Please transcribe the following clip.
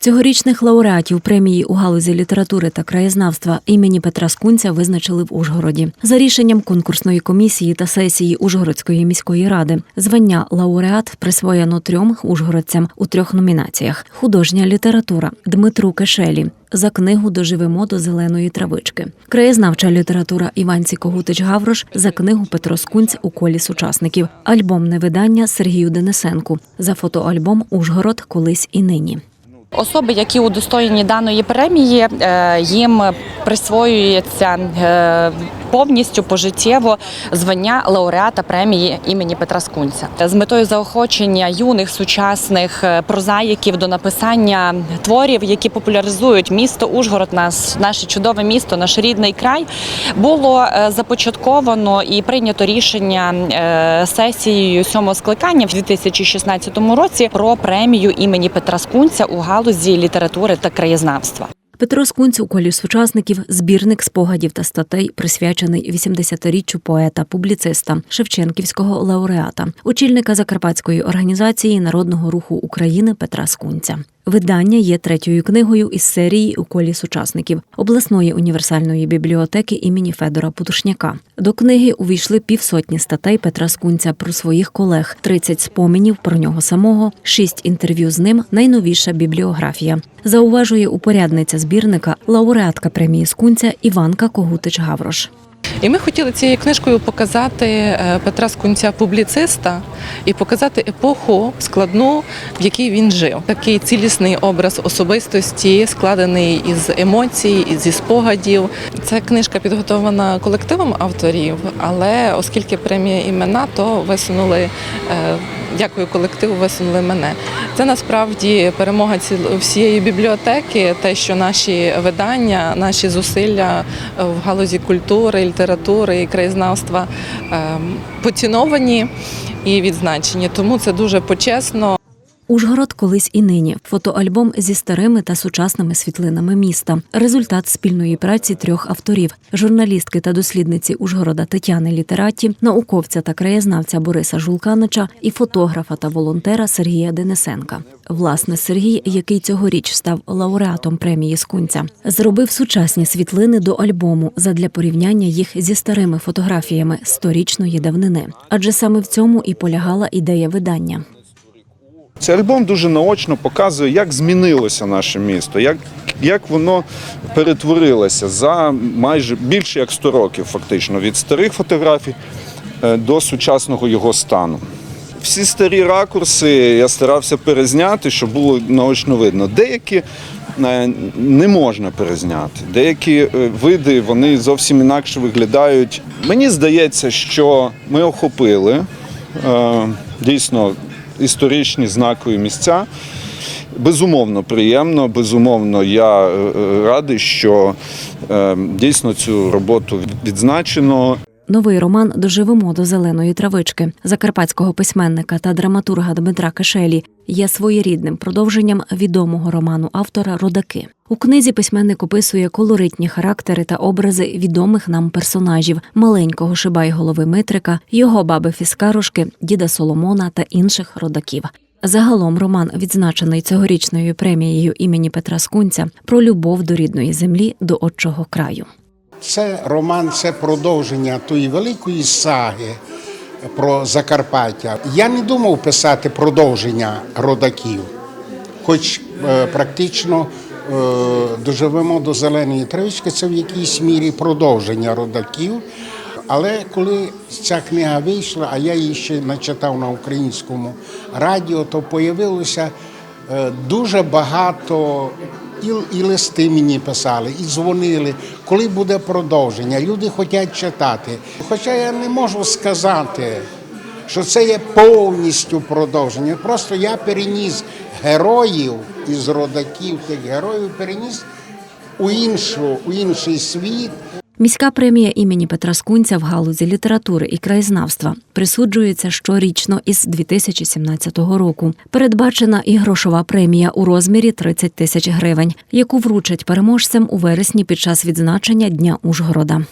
Цьогорічних лауреатів премії у галузі літератури та краєзнавства імені Петра Скунця визначили в Ужгороді за рішенням конкурсної комісії та сесії Ужгородської міської ради. Звання лауреат присвоєно трьом ужгородцям у трьох номінаціях: художня література Дмитру Кешелі. За книгу Доживемо до зеленої травички, краєзнавча література Іванці Когутич Гаврош за книгу Петро Скунць у колі сучасників, альбомне видання Сергію Денисенку за фотоальбом Ужгород колись і нині. Особи, які удостоєні даної премії, е, їм присвоюється е, повністю пожиттєво звання лауреата премії імені Петра Скунця з метою заохочення юних сучасних е, прозаїків до написання творів, які популяризують місто Ужгород, наш, наше чудове місто, наш рідний край. Було започатковано і прийнято рішення сесією сьомого скликання в 2016 році про премію імені Петра Скунця у галузі літератури та краєзнавства. Петро Скунць у колі сучасників збірник спогадів та статей, присвячений 80-річчю поета, публіциста Шевченківського лауреата, очільника Закарпатської організації народного руху України Петра Скунця. Видання є третьою книгою із серії у колі сучасників обласної універсальної бібліотеки імені Федора Путушняка. До книги увійшли півсотні статей Петра Скунця про своїх колег, 30 спомінів про нього самого, 6 інтерв'ю з ним, найновіша бібліографія. Зауважує упорядниця збірника, лауреатка премії Скунця Іванка Когутич Гаврош. І ми хотіли цією книжкою показати е, Петра Скунця публіциста і показати епоху складну, в якій він жив. Такий цілісний образ особистості, складений із емоцій, зі спогадів. Ця книжка підготовлена колективом авторів, але оскільки премія імена, то висунули. е, Дякую колективу, висунули мене. Це насправді перемога всієї бібліотеки, те, що наші видання, наші зусилля е, в галузі культури, літератури і краєзнавства ем, поціновані і відзначені. Тому це дуже почесно. Ужгород колись і нині. Фотоальбом зі старими та сучасними світлинами міста. Результат спільної праці трьох авторів: журналістки та дослідниці Ужгорода Тетяни Літераті, науковця та краєзнавця Бориса Жулканича і фотографа та волонтера Сергія Денисенка. Власне, Сергій, який цьогоріч став лауреатом премії Скунця, зробив сучасні світлини до альбому задля порівняння їх зі старими фотографіями сторічної давнини. Адже саме в цьому і полягала ідея видання. Цей альбом дуже наочно показує, як змінилося наше місто, як, як воно перетворилося за майже більше як 100 років, фактично, від старих фотографій е, до сучасного його стану. Всі старі ракурси я старався перезняти, щоб було наочно видно. Деякі е, не можна перезняти, деякі е, види вони зовсім інакше виглядають. Мені здається, що ми охопили дійсно історичні знакові місця. Безумовно, приємно. Безумовно, я е, е, радий, що е, дійсно цю роботу відзначено. Новий роман Доживемо до зеленої травички закарпатського письменника та драматурга Дмитра Кишелі є своєрідним продовженням відомого роману автора Родаки. У книзі письменник описує колоритні характери та образи відомих нам персонажів маленького шибай-голови Митрика, його баби Фіскарушки, діда Соломона та інших родаків. Загалом роман, відзначений цьогорічною премією імені Петра Скунця, про любов до рідної землі, до отчого краю. Це роман, це продовження тої великої саги про Закарпаття. Я не думав писати продовження родаків, хоч е, практично е, доживемо до зеленої травички, це в якійсь мірі продовження родаків. Але коли ця книга вийшла, а я її ще начитав на українському радіо, то появилося дуже багато і, і листи мені писали, і дзвонили, коли буде продовження. Люди хочуть читати. Хоча я не можу сказати, що це є повністю продовження. Просто я переніс героїв із родаків тих героїв, переніс у іншу, у інший світ. Міська премія імені Петра Скунця в галузі літератури і краєзнавства присуджується щорічно із 2017 року. Передбачена і грошова премія у розмірі 30 тисяч гривень, яку вручать переможцям у вересні під час відзначення Дня Ужгорода.